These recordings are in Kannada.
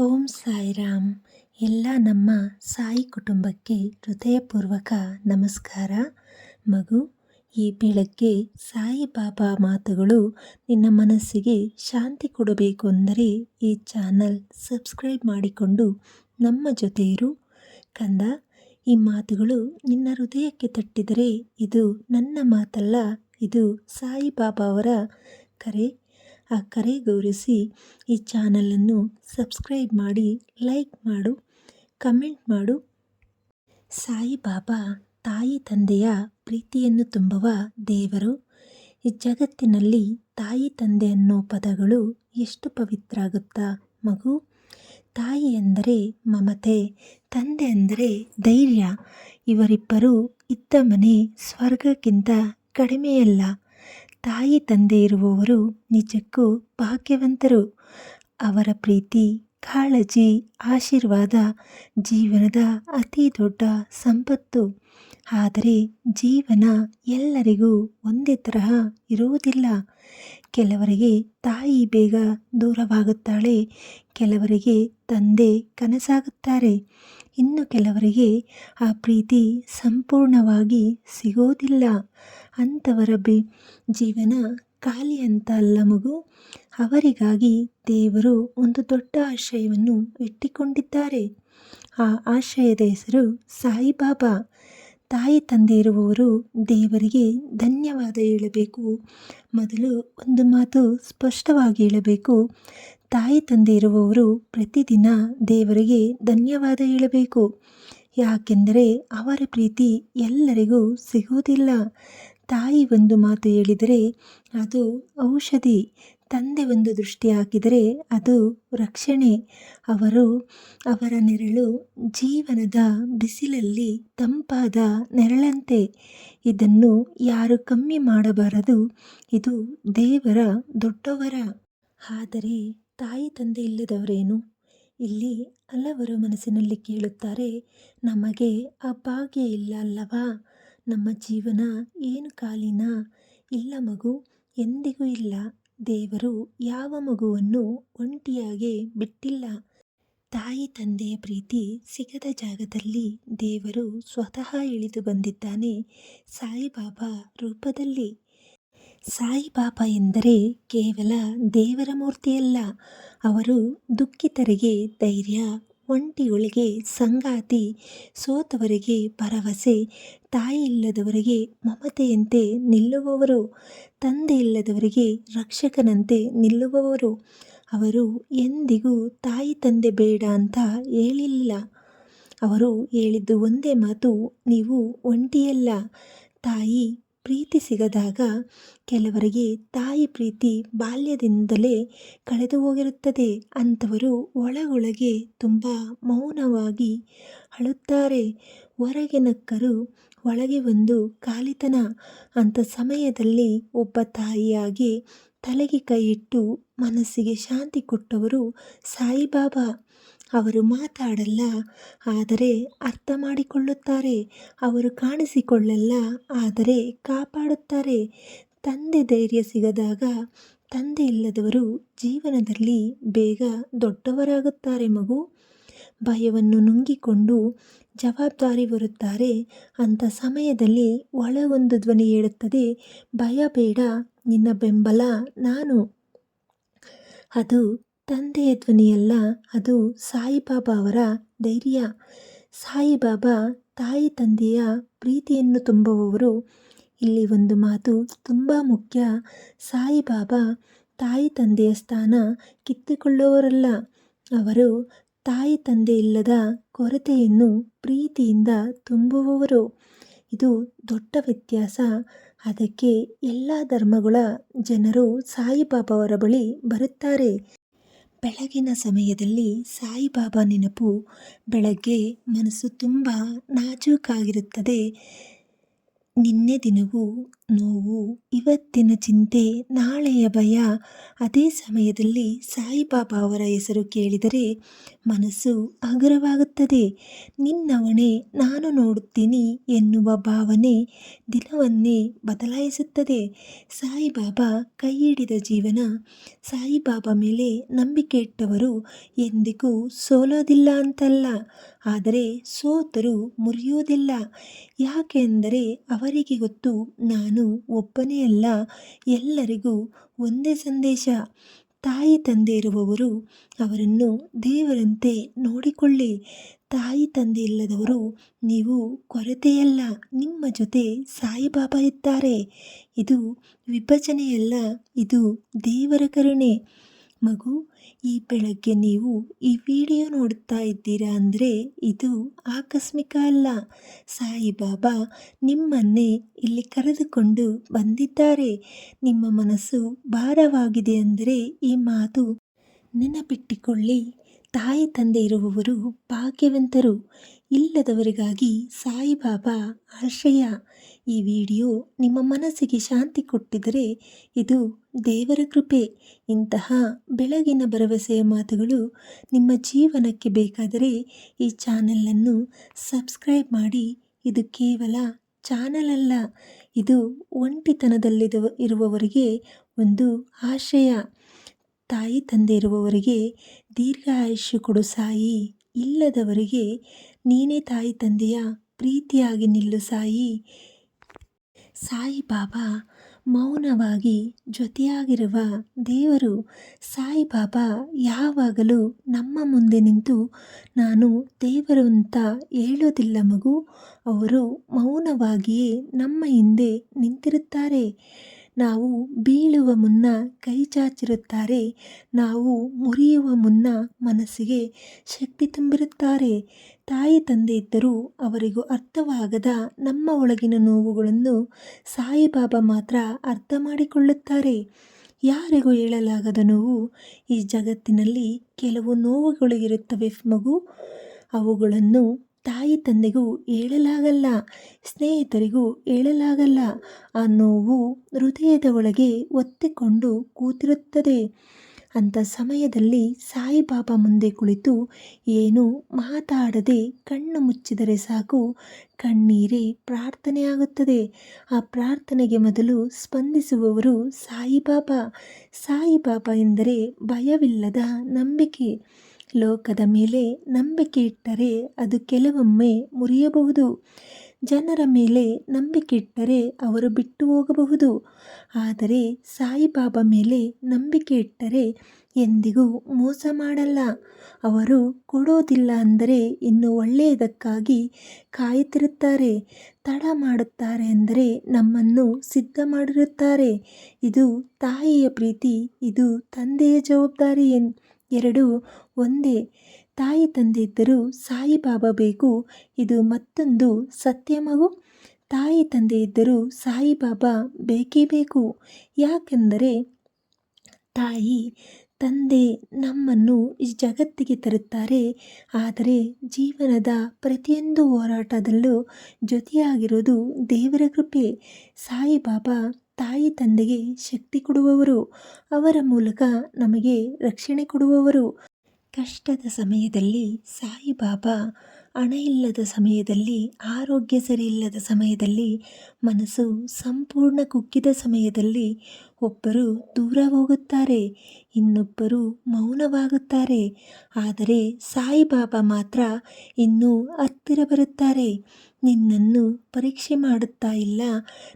ಓಂ ಸಾಯಿರಾಮ್. ಎಲ್ಲ ನಮ್ಮ ಸಾಯಿ ಕುಟುಂಬಕ್ಕೆ ಹೃದಯಪೂರ್ವಕ ನಮಸ್ಕಾರ. ಮಗು, ಈ ಬೆಳಗ್ಗೆ ಸಾಯಿಬಾಬಾ ಮಾತುಗಳು ನಿನ್ನ ಮನಸ್ಸಿಗೆ ಶಾಂತಿ ಕೊಡಬೇಕು ಅಂದರೆ ಈ ಚಾನಲ್ ಸಬ್ಸ್ಕ್ರೈಬ್ ಮಾಡಿಕೊಂಡು ನಮ್ಮ ಜೊತೆ ಕಂದ, ಈ ಮಾತುಗಳು ನಿನ್ನ ಹೃದಯಕ್ಕೆ ತಟ್ಟಿದರೆ ಇದು ನನ್ನ ಮಾತಲ್ಲ, ಇದು ಸಾಯಿಬಾಬಾ ಅವರ ಕರೆ. ಆ ಕರೆ ಗೌರಿಸಿ ಈ ಚಾನಲನ್ನು ಸಬ್ಸ್ಕ್ರೈಬ್ ಮಾಡಿ, ಲೈಕ್ ಮಾಡು, ಕಮೆಂಟ್ ಮಾಡು. ಸಾಯಿಬಾಬಾ ತಾಯಿ ತಂದೆಯ ಪ್ರೀತಿಯನ್ನು ತುಂಬುವ ದೇವರು, ಈ ಜಗತ್ತಿನಲ್ಲಿ ತಾಯಿ ತಂದೆ ಅನ್ನೋ ಪದಗಳು ಎಷ್ಟು ಪವಿತ್ರ ಆಗುತ್ತಾ ಮಗು? ತಾಯಿ ಎಂದರೆ ಮಮತೆ, ತಂದೆ ಅಂದರೆ ಧೈರ್ಯ. ಇವರಿಬ್ಬರು ಇದ್ದ ಮನೆ ಸ್ವರ್ಗಕ್ಕಿಂತ ಕಡಿಮೆಯಲ್ಲ. ತಾಯಿ ತಂದೆ ಇರುವವರು ನಿಜಕ್ಕೂ ಭಾಗ್ಯವಂತರು. ಅವರ ಪ್ರೀತಿ, ಕಾಳಜಿ, ಆಶೀರ್ವಾದ ಜೀವನದ ಅತಿ ದೊಡ್ಡ ಸಂಪತ್ತು. ಆದರೆ ಜೀವನ ಎಲ್ಲರಿಗೂ ಒಂದೇ ತರಹ ಇರುವುದಿಲ್ಲ. ಕೆಲವರಿಗೆ ತಾಯಿ ಬೇಗ ದೂರವಾಗುತ್ತಾಳೆ, ಕೆಲವರಿಗೆ ತಂದೆ ಕನಸಾಗುತ್ತಾರೆ. ಇನ್ನು ಕೆಲವರಿಗೆ ಆ ಪ್ರೀತಿ ಸಂಪೂರ್ಣವಾಗಿ ಸಿಗೋದಿಲ್ಲ. ಅಂಥವರ ಬಿ ಜೀವನ ಖಾಲಿ ಅಂತ ಅಲ್ಲ ಮಗು. ಅವರಿಗಾಗಿ ದೇವರು ಒಂದು ದೊಡ್ಡ ಆಶಯವನ್ನು ಇಟ್ಟಿಕೊಂಡಿದ್ದಾರೆ. ಆ ಆಶಯದ ಹೆಸರು ಸಾಯಿಬಾಬಾ. ತಾಯಿ ತಂದೆ ಇರುವವರು ದೇವರಿಗೆ ಧನ್ಯವಾದ ಹೇಳಬೇಕು. ಮೊದಲು ಒಂದು ಮಾತು ಸ್ಪಷ್ಟವಾಗಿ ಹೇಳಬೇಕು. ತಾಯಿ ತಂದೆ ಇರುವವರು ಪ್ರತಿದಿನ ದೇವರಿಗೆ ಧನ್ಯವಾದ ಹೇಳಬೇಕು. ಯಾಕೆಂದರೆ ಅವರ ಪ್ರೀತಿ ಎಲ್ಲರಿಗೂ ಸಿಗುವುದಿಲ್ಲ. ತಾಯಿ ಒಂದು ಮಾತು ಹೇಳಿದರೆ ಅದು ಔಷಧಿ, ತಂದೆ ಒಂದು ದೃಷ್ಟಿ ಹಾಕಿದರೆ ಅದು ರಕ್ಷಣೆ. ಅವರು ಅವರ ನೆರಳು ಜೀವನದ ಬಿಸಿಲಲ್ಲಿ ತಂಪಾದ ನೆರಳಂತೆ. ಇದನ್ನು ಯಾರು ಕಮ್ಮಿ ಮಾಡಬಾರದು, ಇದು ದೇವರ ದೊಡ್ಡವರ. ಆದರೆ ತಾಯಿ ತಂದೆ ಇಲ್ಲದವರೇನು? ಇಲ್ಲಿ ಹಲವರು ಮನಸ್ಸಿನಲ್ಲಿ ಕೇಳುತ್ತಾರೆ, ನಮಗೆ ಆ ಭಾಗ್ಯ ಇಲ್ಲ ಅಲ್ಲವಾ? ನಮ್ಮ ಜೀವನ ಏನು ಕಾಲಿನ? ಇಲ್ಲ ಮಗು, ಎಂದಿಗೂ ಇಲ್ಲ. ದೇವರು ಯಾವ ಮಗುವನ್ನು ಒಂಟಿಯಾಗಿ ಬಿಟ್ಟಿಲ್ಲ. ತಾಯಿ ತಂದೆಯ ಪ್ರೀತಿ ಸಿಗದ ಜಾಗದಲ್ಲಿ ದೇವರು ಸ್ವತಃ ಇಳಿದು ಬಂದಿದ್ದಾನೆ ಸಾಯಿಬಾಬಾ ರೂಪದಲ್ಲಿ. ಸಾಯಿಬಾಬಾ ಎಂದರೆ ಕೇವಲ ದೇವರ ಮೂರ್ತಿಯಲ್ಲ, ಅವರು ದುಃಖಿತರಿಗೆ ಧೈರ್ಯ ಒಂಟಿಗಳಿಗೆ ಸಂಗಾತಿ, ಸೋತವರಿಗೆ ಭರವಸೆ ತಾಯಿ ಇಲ್ಲದವರಿಗೆ ಮಮತೆಯಂತೆ ನಿಲ್ಲುವವರು ತಂದೆ ಇಲ್ಲದವರಿಗೆ ರಕ್ಷಕನಂತೆ ನಿಲ್ಲುವವರು, ಅವರು ಎಂದಿಗೂ ತಾಯಿ ತಂದೆ ಬೇಡ ಅಂತ ಹೇಳಿಲ್ಲ. ಅವರು ಹೇಳಿದ್ದು ಒಂದೇ ಮಾತು, ನೀವು ಒಂಟಿಯಲ್ಲ, ತಾಯಿ ಪ್ರೀತಿ ಸಿಗದಾಗ ಕೆಲವರಿಗೆ ತಾಯಿ ಪ್ರೀತಿ ಬಾಲ್ಯದಿಂದಲೇ ಕಳೆದು ಹೋಗಿರುತ್ತದೆ. ಅಂಥವರು ಒಳಗೊಳಗೆ ತುಂಬ ಮೌನವಾಗಿ ಅಳುತ್ತಾರೆ. ಹೊರಗೆ ನಕ್ಕರು ಒಳಗೆ ಒಂದು ಖಾಲಿತನ ಅಂಥ ಸಮಯದಲ್ಲಿ ಒಬ್ಬ ತಾಯಿಯಾಗಿ ತಲೆಗೆ ಕೈಯಿಟ್ಟು ಮನಸ್ಸಿಗೆ ಶಾಂತಿ ಕೊಟ್ಟವರು ಸಾಯಿಬಾಬಾ. ಅವರು ಮಾತಾಡಲ್ಲ, ಆದರೆ ಅರ್ಥ ಮಾಡಿಕೊಳ್ಳುತ್ತಾರೆ ಅವರು ಕಾಣಿಸಿಕೊಳ್ಳಲ್ಲ, ಆದರೆ ಕಾಪಾಡುತ್ತಾರೆ. ತಂದೆ ಧೈರ್ಯ ಸಿಗದಾಗ ತಂದೆ ಇಲ್ಲದವರು ಜೀವನದಲ್ಲಿ ಬೇಗ ದೊಡ್ಡವರಾಗುತ್ತಾರೆ ಮಗು. ಭಯವನ್ನು ನುಂಗಿಕೊಂಡು ಜವಾಬ್ದಾರಿ ಬರುತ್ತಾರೆ. ಅಂಥ ಸಮಯದಲ್ಲಿ ಒಳ ಒಂದು ಧ್ವನಿ ಹೇಳುತ್ತದೆ, ಭಯ ಬೇಡ, ನಿನ್ನ ಬೆಂಬಲ ನಾನು. ಅದು ತಂದೆಯ ಧ್ವನಿಯಲ್ಲ, ಅದು ಸಾಯಿಬಾಬಾ ಅವರ ಧೈರ್ಯ. ಸಾಯಿಬಾಬಾ ತಾಯಿ ತಂದೆಯ ಪ್ರೀತಿಯನ್ನು ತುಂಬುವವರು. ಇಲ್ಲಿ ಒಂದು ಮಾತು ತುಂಬ ಮುಖ್ಯ. ಸಾಯಿಬಾಬಾ ತಾಯಿ ತಂದೆಯ ಸ್ಥಾನ ಕಿತ್ತುಕೊಳ್ಳುವವರಲ್ಲ. ಅವರು ತಾಯಿ ತಂದೆ ಇಲ್ಲದ ಕೊರತೆಯನ್ನು ಪ್ರೀತಿಯಿಂದ ತುಂಬುವವರು. ಇದು ದೊಡ್ಡ ವ್ಯತ್ಯಾಸ. ಅದಕ್ಕೆ ಎಲ್ಲ ಧರ್ಮಗಳ ಜನರು ಸಾಯಿಬಾಬಾ ಅವರ ಬಳಿ ಬರುತ್ತಾರೆ. ಬೆಳಗಿನ ಸಮಯದಲ್ಲಿ ಸಾಯಿಬಾಬಾ ನೆನಪು ಬೆಳಗ್ಗೆ ಮನಸ್ಸು ತುಂಬ ನಾಜೂಕಾಗಿರುತ್ತದೆ. ನಿನ್ನೆ ದಿನವು ನೋವು, ಇವತ್ತಿನ ಚಿಂತೆ, ನಾಳೆಯ ಭಯ, ಅದೇ ಸಮಯದಲ್ಲಿ ಸಾಯಿಬಾಬಾ ಅವರ ಹೆಸರು ಕೇಳಿದರೆ ಮನಸ್ಸು ಹಗುರವಾಗುತ್ತದೆ. ನಿನ್ನವಣೆ ನಾನು ನೋಡುತ್ತೀನಿ ಎನ್ನುವ ಭಾವನೆ ದಿನವನ್ನೇ ಬದಲಾಯಿಸುತ್ತದೆ. ಸಾಯಿಬಾಬಾ ಕೈ ಹಿಡಿದ ಜೀವನ, ಸಾಯಿಬಾಬಾ ಮೇಲೆ ನಂಬಿಕೆ ಇಟ್ಟವರು ಎಂದಿಗೂ ಸೋಲೋದಿಲ್ಲ ಅಂತಲ್ಲ. ಆದರೆ ಸೋತರು ಮುರಿಯೋದಿಲ್ಲ ಯಾಕೆಂದರೆ ಅವರಿಗೆ ಗೊತ್ತು, ನಾನು ಒಬ್ಬನೇ ಅಲ್ಲ, ಎಲ್ಲರಿಗೂ ಒಂದೇ ಸಂದೇಶ. ತಾಯಿ ತಂದೆ ಇರುವವರು ಅವರನ್ನು ದೇವರಂತೆ ನೋಡಿಕೊಳ್ಳಿ. ತಾಯಿ ತಂದೆ ಇಲ್ಲದವರು ನೀವು ಕೊರತೆಯಲ್ಲ, ನಿಮ್ಮ ಜೊತೆ ಸಾಯಿಬಾಬಾ ಇದ್ದಾರೆ. ಇದು ವಿಭಜನೆಯಲ್ಲ, ಇದು ದೇವರ ಕರುಣೆ. ಮಗು ಈ ಬೆಳಗ್ಗೆ ನೀವು ಈ ವಿಡಿಯೋ ನೋಡ್ತಾ ಇದ್ದೀರಾ ಅಂದರೆ ಇದು ಆಕಸ್ಮಿಕ ಅಲ್ಲ. ಸಾಯಿಬಾಬಾ ನಿಮ್ಮನ್ನೇ ಇಲ್ಲಿ ಕರೆದುಕೊಂಡು ಬಂದಿದ್ದಾರೆ. ನಿಮ್ಮ ಮನಸ್ಸು ಭಾರವಾಗಿದೆ ಅಂದರೆ ಈ ಮಾತು ನೆನಪಿಟ್ಟುಕೊಳ್ಳಿ. ತಾಯಿ ತಂದೆ ಇರುವವರು ಭಾಗ್ಯವಂತರು. ಇಲ್ಲದವರಿಗಾಗಿ ಸಾಯಿಬಾಬಾ ಆಶ್ರಯ ಈ ವಿಡಿಯೋ ನಿಮ್ಮ ಮನಸ್ಸಿಗೆ ಶಾಂತಿ ಕೊಟ್ಟಿದ್ದರೆ ಇದು ದೇವರ ಕೃಪೆ. ಇಂತಹ ಬೆಳಗಿನ ಭರವಸೆಯ ಮಾತುಗಳು ನಿಮ್ಮ ಜೀವನಕ್ಕೆ ಬೇಕಾದರೆ ಈ ಚಾನಲನ್ನು ಸಬ್ಸ್ಕ್ರೈಬ್ ಮಾಡಿ. ಇದು ಕೇವಲ ಚಾನಲ್ ಅಲ್ಲ, ಇದು ಒಂಟಿತನದಲ್ಲಿದ ಇರುವವರಿಗೆ ಒಂದು ಆಶ್ರಯ ತಾಯಿ ತಂದೆ ಇರುವವರಿಗೆ ದೀರ್ಘ ಆಯುಷ್ಯ ಕೊಡು ಸಾಯಿ. ಇಲ್ಲದವರಿಗೆ, ನೀನೇ ತಾಯಿ ತಂದೆಯ ಪ್ರೀತಿಯಾಗಿ ನಿಲ್ಲು ಸಾಯಿ. ಸಾಯಿಬಾಬಾ ಮೌನವಾಗಿ ಜೊತೆಯಾಗಿರುವ ದೇವರು ಸಾಯಿಬಾಬಾ ಯಾವಾಗಲೂ ನಮ್ಮ ಮುಂದೆ ನಿಂತು ನಾನು ದೇವರು ಅಂತ ಹೇಳೋದಿಲ್ಲ ಮಗು. ಅವರು ಮೌನವಾಗಿಯೇ ನಮ್ಮ ಹಿಂದೆ ನಿಂತಿರುತ್ತಾರೆ. ನಾವು ಬೀಳುವ ಮುನ್ನ ಕೈ ಚಾಚಿರುತ್ತಾರೆ, ನಾವು ಮುರಿಯುವ ಮುನ್ನ ಮನಸ್ಸಿಗೆ ಶಕ್ತಿ ತುಂಬಿರುತ್ತಾರೆ. ತಾಯಿ ತಂದೆ ಇದ್ದರೂ ಅವರಿಗೂ ಅರ್ಥವಾಗದ ನಮ್ಮ ಒಳಗಿನ ನೋವುಗಳನ್ನು ಸಾಯಿಬಾಬಾ ಮಾತ್ರ ಅರ್ಥ ಮಾಡಿಕೊಳ್ಳುತ್ತಾರೆ. ಯಾರಿಗೂ ಹೇಳಲಾಗದ ನೋವು ಈ ಜಗತ್ತಿನಲ್ಲಿ ಕೆಲವು ನೋವುಗಳು ಇರುತ್ತವೆ ಮಗು. ಅವುಗಳನ್ನು ತಾಯಿ ತಂದೆಗೂ ಹೇಳಲಾಗಲ್ಲ, ಸ್ನೇಹಿತರಿಗೂ ಹೇಳಲಾಗಲ್ಲ. ಆ ನೋವು ಹೃದಯದ ಒಳಗೆ ಒತ್ತಿಕೊಂಡು ಕೂತಿರುತ್ತದೆ. ಅಂಥ ಸಮಯದಲ್ಲಿ ಸಾಯಿಬಾಬಾ ಮುಂದೆ ಕುಳಿತು ಏನು ಮಾತಾಡದೆ ಕಣ್ಣು ಮುಚ್ಚಿದರೆ ಸಾಕು, ಕಣ್ಣೀರೇ ಪ್ರಾರ್ಥನೆಯಾಗುತ್ತದೆ ಆ ಪ್ರಾರ್ಥನೆಗೆ ಮೊದಲು ಸ್ಪಂದಿಸುವವರು ಸಾಯಿಬಾಬಾ. ಸಾಯಿಬಾಬಾ ಎಂದರೆ ಭಯವಿಲ್ಲದ ನಂಬಿಕೆ. ಲೋಕದ ಮೇಲೆ ನಂಬಿಕೆ ಇಟ್ಟರೆ ಅದು ಕೆಲವೊಮ್ಮೆ ಮುರಿಯಬಹುದು. ಜನರ ಮೇಲೆ ನಂಬಿಕೆ ಇಟ್ಟರೆ ಅವರು ಬಿಟ್ಟು ಹೋಗಬಹುದು. ಆದರೆ ಸಾಯಿಬಾಬಾ ಮೇಲೆ ನಂಬಿಕೆ ಇಟ್ಟರೆ ಎಂದಿಗೂ ಮೋಸ ಮಾಡಲ್ಲ. ಅವರು ಕೊಡೋದಿಲ್ಲ ಅಂದರೆ ಇನ್ನು ಒಳ್ಳೆಯದಕ್ಕಾಗಿ ಕಾಯುತ್ತಿರುತ್ತಾರೆ. ತಡ ಮಾಡುತ್ತಾರೆ ಅಂದರೆ ನಮ್ಮನ್ನು ಸಿದ್ಧ ಮಾಡಿರುತ್ತಾರೆ. ಇದು ತಾಯಿಯ ಪ್ರೀತಿ, ಇದು ತಂದೆಯ ಜವಾಬ್ದಾರಿ ಎರಡು ಒಂದೇ. ತಾಯಿ ತಂದೆ ಇದ್ದರೂ ಸಾಯಿಬಾಬಾ ಬೇಕು, ಇದು ಮತ್ತೊಂದು ಸತ್ಯ ಮಗು. ತಾಯಿ ತಂದೆ ಇದ್ದರೂ ಸಾಯಿಬಾಬಾ ಬೇಕೇ ಬೇಕು. ಯಾಕೆಂದರೆ ತಾಯಿ, ತಂದೆ ನಮ್ಮನ್ನು ಈ ಜಗತ್ತಿಗೆ ತರುತ್ತಾರೆ. ಆದರೆ ಜೀವನದ ಪ್ರತಿಯೊಂದು ಹೋರಾಟದಲ್ಲೂ ಜೊತೆಯಾಗಿರೋದು ದೇವರ ಕೃಪೆ. ಸಾಯಿಬಾಬಾ ತಾಯಿ ತಂದೆಗೆ ಶಕ್ತಿ ಕೊಡುವವರು, ಅವರ ಮೂಲಕ ನಮಗೆ ರಕ್ಷಣೆ ಕೊಡುವವರು. ಕಷ್ಟದ ಸಮಯದಲ್ಲಿ ಸಾಯಿಬಾಬಾ ಹಣ ಇಲ್ಲದ ಸಮಯದಲ್ಲಿ, ಆರೋಗ್ಯ ಸರಿಯಿಲ್ಲದ ಸಮಯದಲ್ಲಿ, ಮನಸ್ಸು ಸಂಪೂರ್ಣ ಕುಗ್ಗಿದ ಸಮಯದಲ್ಲಿ ಒಬ್ಬರು ದೂರ ಹೋಗುತ್ತಾರೆ. ಇನ್ನೊಬ್ಬರು ಮೌನವಾಗುತ್ತಾರೆ. ಆದರೆ ಸಾಯಿಬಾಬಾ ಮಾತ್ರ ಇನ್ನೂ ಹತ್ತಿರ ಬರುತ್ತಾರೆ. ನಿನ್ನನ್ನು ಪರೀಕ್ಷೆ ಮಾಡುತ್ತಾ ಇಲ್ಲ.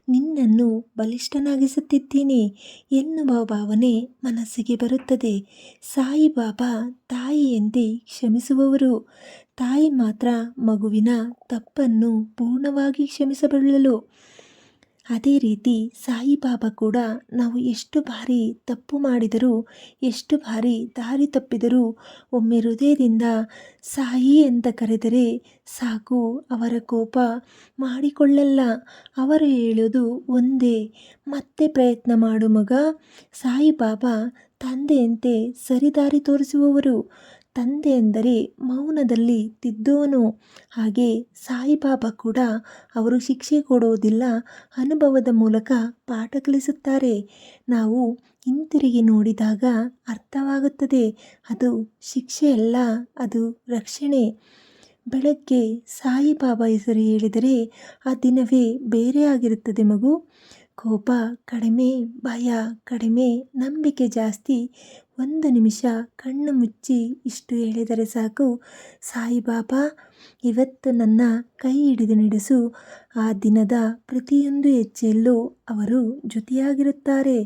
ನಿನ್ನನ್ನು ಬಲಿಷ್ಠನಾಗಿಸುತ್ತಿದ್ದೀನಿ ಎನ್ನುವ ಭಾವನೆ ಮನಸ್ಸಿಗೆ ಬರುತ್ತದೆ. ಸಾಯಿಬಾಬಾ ತಾಯಿ ಎಂದೇ ಕ್ಷಮಿಸುವವರು. ತಾಯಿ ಮಾತ್ರ ಮಗುವಿನ ತಪ್ಪನ್ನು ಪೂರ್ಣವಾಗಿ ಕ್ಷಮಿಸಬಲ್ಲಳು. ಅದೇ ರೀತಿ ಸಾಯಿಬಾಬಾ ಕೂಡ ನಾವು ಎಷ್ಟು ಬಾರಿ ತಪ್ಪು ಮಾಡಿದರೂ, ಎಷ್ಟು ಬಾರಿ ದಾರಿ ತಪ್ಪಿದರೂ ಒಮ್ಮೆ ಹೃದಯದಿಂದ ಸಾಯಿ ಅಂತ ಕರೆದರೆ ಸಾಕು, ಅವರ ಕೋಪ ಮಾಡಿಕೊಳ್ಳಲ್ಲ. ಅವರು ಹೇಳೋದು ಒಂದೇ, ಮತ್ತೆ ಪ್ರಯತ್ನ ಮಾಡು ಮಗ. ಸಾಯಿಬಾಬಾ ತಂದೆಯಂತೆ ಸರಿದಾರಿ ತೋರಿಸುವವರು. ತಂದೆ ಎಂದರೆ ಮೌನದಲ್ಲಿ ತಿದ್ದೋನು. ಹಾಗೆ ಸಾಯಿಬಾಬಾ ಕೂಡ ಅವರು ಶಿಕ್ಷೆ ಕೊಡುವುದಿಲ್ಲ, ಅನುಭವದ ಮೂಲಕ ಪಾಠ ಕಲಿಸುತ್ತಾರೆ. ನಾವು ಹಿಂತಿರುಗಿ ನೋಡಿದಾಗ ಅರ್ಥವಾಗುತ್ತದೆ, ಅದು ಶಿಕ್ಷೆಯಲ್ಲ ಅದು ರಕ್ಷಣೆ. ಬೆಳಗ್ಗೆ ಸಾಯಿಬಾಬಾ ಹೆಸರು ಹೇಳಿದರೆ, ಆ ದಿನವೇ ಬೇರೆ ಆಗಿರುತ್ತದೆ ಮಗು. ಕೋಪ ಕಡಿಮೆ, ಭಯ ಕಡಿಮೆ, ನಂಬಿಕೆ ಜಾಸ್ತಿ. ಒಂದು ನಿಮಿಷ ಕಣ್ಣು ಮುಚ್ಚಿ ಇಷ್ಟು ಹೇಳಿದರೆ ಸಾಕು. ಸಾಯಿಬಾಬಾ ಇವತ್ತು ನನ್ನ ಕೈ ಹಿಡಿದು ನಡೆಸು. ಆ ದಿನದ ಪ್ರತಿಯೊಂದು ಹೆಜ್ಜೆಯಲ್ಲೂ ಅವರು ಜೊತೆಯಾಗಿರುತ್ತಾರೆ.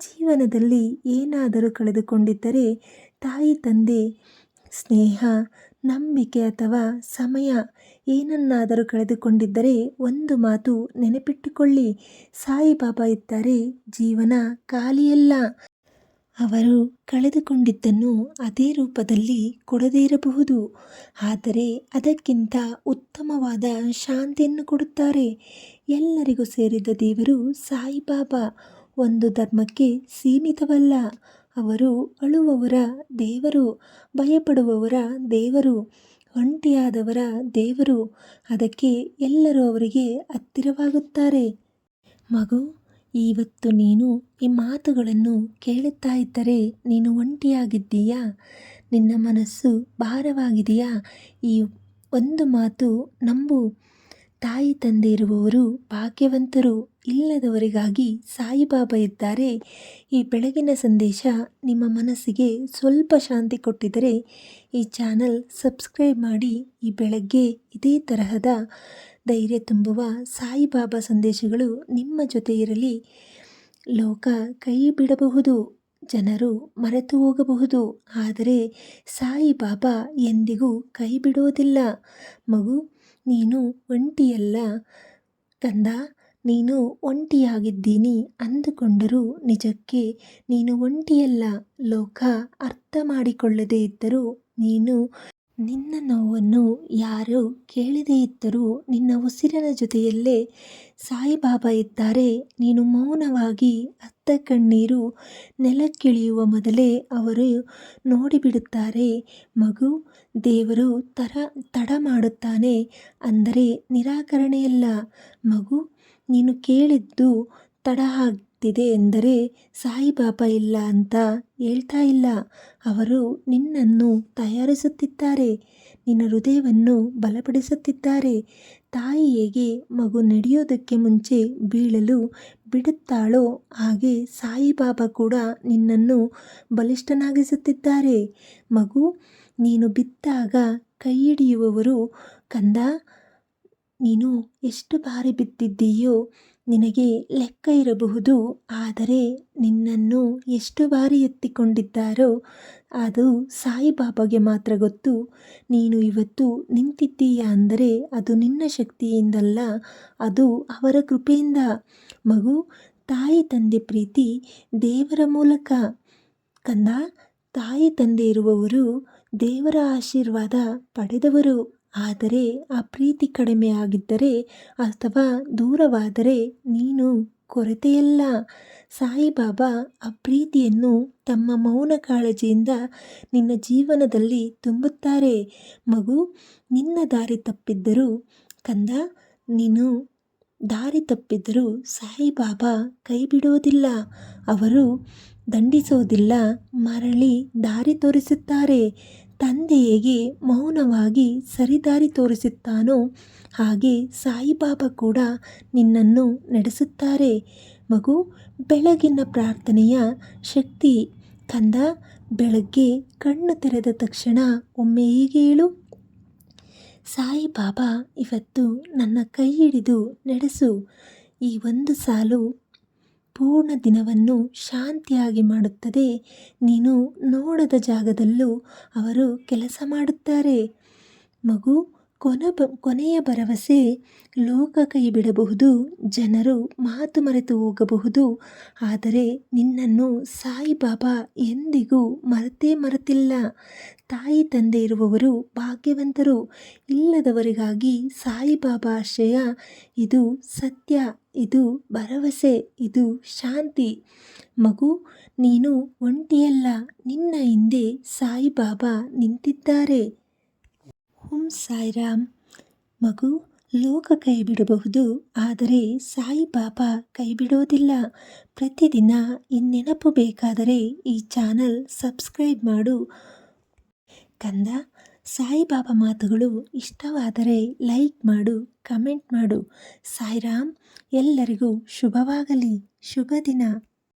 ಜೀವನದಲ್ಲಿ ಏನಾದರೂ ಕಳೆದುಕೊಂಡಿದ್ದರೆ ತಾಯಿ, ತಂದೆ, ಸ್ನೇಹ ನಂಬಿಕೆ ಅಥವಾ ಸಮಯ ಏನನ್ನಾದರೂ ಕಳೆದುಕೊಂಡಿದ್ದರೆ ಒಂದು ಮಾತು ನೆನಪಿಟ್ಟುಕೊಳ್ಳಿ. ಸಾಯಿಬಾಬಾ ಇದ್ದರೆ, ಜೀವನ ಖಾಲಿಯಲ್ಲ. ಅವರು ಕಳೆದುಕೊಂಡಿದ್ದನ್ನು ಅದೇ ರೂಪದಲ್ಲಿ ಕೊಡದೇ ಇರಬಹುದು. ಆದರೆ ಅದಕ್ಕಿಂತ ಉತ್ತಮವಾದ ಶಾಂತಿಯನ್ನು ಕೊಡುತ್ತಾರೆ. ಎಲ್ಲರಿಗೂ ಸೇರಿದ ದೇವರು ಸಾಯಿಬಾಬಾ ಒಂದು ಧರ್ಮಕ್ಕೆ ಸೀಮಿತವಲ್ಲ. ಅವರು ಅಳುವವರ ದೇವರು, ಭಯಪಡುವವರ ದೇವರು, ಒಂಟಿಯಾದವರ ದೇವರು, ಅದಕ್ಕೆ ಎಲ್ಲರೂ ಅವರಿಗೆ ಹತ್ತಿರವಾಗುತ್ತಾರೆ. ಮಗು ಇವತ್ತು ನೀನು ಈ ಮಾತುಗಳನ್ನು ಕೇಳುತ್ತಾ ಇದ್ದರೆ ನೀನು ಒಂಟಿಯಾಗಿದ್ದೀಯಾ? ನಿನ್ನ ಮನಸ್ಸು ಭಾರವಾಗಿದೆಯಾ? ಈ ಒಂದು ಮಾತು ನಂಬು. ತಾಯಿ ತಂದೆ ಇರುವವರು ಭಾಗ್ಯವಂತರು ಇಲ್ಲದವರಿಗಾಗಿ ಸಾಯಿಬಾಬಾ ಇದ್ದಾರೆ. ಈ ಬೆಳಗಿನ ಸಂದೇಶ ನಿಮ್ಮ ಮನಸ್ಸಿಗೆ ಸ್ವಲ್ಪ ಶಾಂತಿ ಕೊಟ್ಟಿದ್ದರೆ ಈ ಚಾನಲ್ ಸಬ್ಸ್ಕ್ರೈಬ್ ಮಾಡಿ, ಈ ಬೆಳಗ್ಗೆ ಇದೇ ತರಹದ ಧೈರ್ಯ ತುಂಬುವ ಸಾಯಿಬಾಬಾ ಸಂದೇಶಗಳು ನಿಮ್ಮ ಜೊತೆ ಇರಲಿ. ಲೋಕ ಕೈ ಬಿಡಬಹುದು, ಜನರು ಮರೆತು ಹೋಗಬಹುದು, ಆದರೆ ಸಾಯಿಬಾಬಾ ಎಂದಿಗೂ ಕೈ ಬಿಡುವುದಿಲ್ಲ ಮಗು ನೀನು ಒಂಟಿಯಲ್ಲ. ಕಂದ ನೀನು ಒಂಟಿಯಾಗಿದ್ದೀನಿ ಅಂದುಕೊಂಡರೂ ನಿಜಕ್ಕೆ ನೀನು ಒಂಟಿಯಲ್ಲ. ಲೋಕ ಅರ್ಥ ಮಾಡಿಕೊಳ್ಳದೇ ಇದ್ದರೂ ನೀನು ನಿನ್ನ ನೋವನ್ನು ಯಾರು ಕೇಳದೇ ಇದ್ದರೂ ನಿನ್ನ ಉಸಿರಿನ ಜೊತೆಯಲ್ಲೇ ಸಾಯಿಬಾಬಾ ಇದ್ದಾರೆ. ನೀನು ಮೌನವಾಗಿ ಅತ್ತ ಕಣ್ಣೀರು ನೆಲಕ್ಕಿಳಿಯುವ ಮೊದಲೇ ಅವರು ನೋಡಿಬಿಡುತ್ತಾರೆ. ಮಗು, ದೇವರು ತರ ತಡ ಮಾಡುತ್ತಾನೆ ಅಂದರೆ ನಿರಾಕರಣೆಯಲ್ಲ. ಮಗು, ನೀನು ಕೇಳಿದ್ದು ತಡ ಆಗ್ತಿದೆ ಎಂದರೆ ಸಾಯಿಬಾಬಾ ಇಲ್ಲ ಅಂತ ಹೇಳ್ತಾ ಇಲ್ಲ. ಅವರು ನಿನ್ನನ್ನು ತಯಾರಿಸುತ್ತಿದ್ದಾರೆ. ನಿನ್ನ ಹೃದಯವನ್ನು ಬಲಪಡಿಸುತ್ತಿದ್ದಾರೆ. ತಾಯಿ ಹೇಗೆ ಮಗು ನಡೆಯೋದಕ್ಕೆ ಮುಂಚೆ ಬೀಳಲು ಬಿಡುತ್ತಾಳೋ ಹಾಗೆ ಸಾಯಿಬಾಬಾ ಕೂಡ ನಿನ್ನನ್ನು ಬಲಿಷ್ಠನಾಗಿಸುತ್ತಿದ್ದಾರೆ. ಮಗು, ನೀನು ಬಿದ್ದಾಗ ಕೈ ಹಿಡಿಯುವವರು, ಕಂದ, ನೀನು ಎಷ್ಟು ಬಾರಿ ಬಿದ್ದಿದ್ದೀಯೋ ನಿನಗೆ ಲೆಕ್ಕ ಇರಬಹುದು, ಆದರೆ ನಿನ್ನನ್ನು ಎಷ್ಟು ಬಾರಿ ಎತ್ತಿಕೊಂಡಿದ್ದಾರೋ ಅದು ಸಾಯಿಬಾಬಾಗೆ ಮಾತ್ರ ಗೊತ್ತು. ನೀನು ಇವತ್ತು ನಿಂತಿದ್ದೀಯಾ ಅಂದರೆ ಅದು ನಿನ್ನ ಶಕ್ತಿಯಿಂದಲ್ಲ, ಅದು ಅವರ ಕೃಪೆಯಿಂದ. ಮಗು, ತಾಯಿ ತಂದೆ ಪ್ರೀತಿ ದೇವರ ಮೂಲಕ. ಕಂದ, ತಾಯಿ ತಂದೆ ಇರುವವರು ದೇವರ ಆಶೀರ್ವಾದ ಪಡೆದವರು. ಆದರೆ ಆ ಪ್ರೀತಿ ಕಡಿಮೆ ಆಗಿದ್ದರೆ ಅಥವಾ ದೂರವಾದರೆ ನೀನು ಕೊರತೆಯಲ್ಲ. ಸಾಯಿಬಾಬಾ ಆ ಪ್ರೀತಿಯನ್ನು ತಮ್ಮ ಮೌನ ಕಾಳಜಿಯಿಂದ ನಿನ್ನ ಜೀವನದಲ್ಲಿ ತುಂಬುತ್ತಾರೆ. ಮಗು, ನಿನ್ನ ದಾರಿ ತಪ್ಪಿದ್ದರೂ, ಕಂದ, ನೀನು ದಾರಿ ತಪ್ಪಿದ್ದರೂ ಸಾಯಿಬಾಬಾ ಕೈ ಬಿಡೋದಿಲ್ಲ ಅವರು ದಂಡಿಸೋದಿಲ್ಲ, ಮರಳಿ ದಾರಿ ತೋರಿಸುತ್ತಾರೆ. ತಂದೆ ಹೇಗೆ ಮೌನವಾಗಿ ಸರಿದಾರಿ ತೋರಿಸುತ್ತಾನೋ, ಹಾಗೆ ಸಾಯಿಬಾಬಾ ಕೂಡ ನಿನ್ನನ್ನು ನಡೆಸುತ್ತಾರೆ. ಮಗು, ಬೆಳಗಿನ ಪ್ರಾರ್ಥನೆಯ ಶಕ್ತಿ. ಕಂದ, ಬೆಳಗ್ಗೆ ಕಣ್ಣು ತೆರೆದ ತಕ್ಷಣ ಒಮ್ಮೆ ಹೀಗೆ ಹೇಳು. ಸಾಯಿಬಾಬಾ, ಇವತ್ತು ನನ್ನ ಕೈ ಹಿಡಿದು ನಡೆಸು. ಈ ಒಂದು ಸಾಲು ಪೂರ್ಣ ದಿನವನ್ನು ಶಾಂತಿಯಾಗಿ ಮಾಡುತ್ತದೆ. ನೀನು ನೋಡದ ಜಾಗದಲ್ಲೂ ಅವರು ಕೆಲಸ ಮಾಡುತ್ತಾರೆ. ಮಗು ಕೊನ ಕೊನೆಯ ಭರವಸೆ ಲೋಕ ಕೈ ಬಿಡಬಹುದು, ಜನರು ಮಾತು ಮರೆತು ಹೋಗಬಹುದು. ಆದರೆ ನಿನ್ನನ್ನು ಸಾಯಿಬಾಬಾ ಎಂದಿಗೂ ಮರೆತೇ ಮರೆತಿಲ್ಲ. ತಾಯಿ ತಂದೆ ಇರುವವರು ಭಾಗ್ಯವಂತರು. ಇಲ್ಲದವರಿಗಾಗಿ ಸಾಯಿಬಾಬಾ ಆಶ್ರಯ. ಇದು ಸತ್ಯ, ಇದು ಭರವಸೆ, ಇದು ಶಾಂತಿ. ಮಗು, ನೀನು ಒಂಟಿಯಲ್ಲ. ನಿನ್ನ ಹಿಂದೆ ಸಾಯಿಬಾಬಾ ನಿಂತಿದ್ದಾರೆ. ಓಂ ಸಾಯಿರಾಮ್. ಮಗು ಲೋಕ ಕೈ ಬಿಡಬಹುದು ಆದರೆ ಸಾಯಿಬಾಬಾ ಕೈ ಬಿಡೋದಿಲ್ಲ ಪ್ರತಿದಿನ ಇನ್ನೆನಪು ನೆನಪು ಬೇಕಾದರೆ ಈ ಚಾನಲ್ ಸಬ್ಸ್ಕ್ರೈಬ್ ಮಾಡು. ಕಂದ ಸಾಯಿಬಾಬಾ ಮಾತುಗಳು ಇಷ್ಟವಾದರೆ ಲೈಕ್ ಮಾಡು, ಕಮೆಂಟ್ ಮಾಡು. ಸಾಯಿರಾಮ್, ಎಲ್ಲರಿಗೂ ಶುಭವಾಗಲಿ. ಶುಭ ದಿನ.